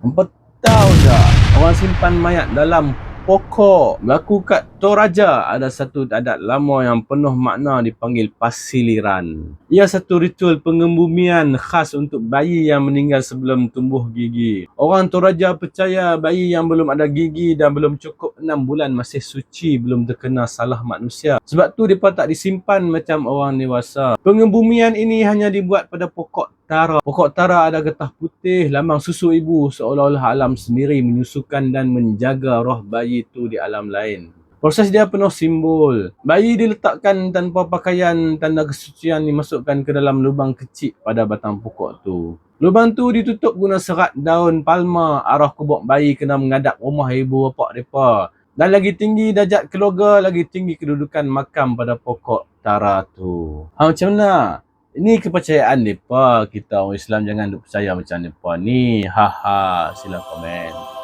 Empat tahu tak orang simpan mayat dalam pokok berlaku kat Toraja ada satu adat lama yang penuh makna dipanggil pasiliran. Ia satu ritual pengembumian khas untuk bayi yang meninggal sebelum tumbuh gigi. Orang Toraja percaya bayi yang belum ada gigi dan belum cukup enam bulan masih suci belum terkena salah manusia. Sebab tu mereka tak disimpan macam orang dewasa. Pengembumian ini hanya dibuat pada pokok tara. Pokok tara ada getah putih, lambang susu ibu seolah-olah alam sendiri menyusukan dan menjaga roh bayi itu di alam lain. Proses dia penuh simbol. Bayi diletakkan tanpa pakaian tanda kesucian dimasukkan ke dalam lubang kecil pada batang pokok tu. Lubang tu ditutup guna serat daun palma. Arah kubuk bayi kena mengadap rumah ibu bapa mereka. Dan lagi tinggi darjat keluarga, lagi tinggi kedudukan makam pada pokok tara tu. Ha, macam mana? Ini kepercayaan mereka. Kita orang Islam jangan duk percaya macam mereka ni. Ha ha, sila komen.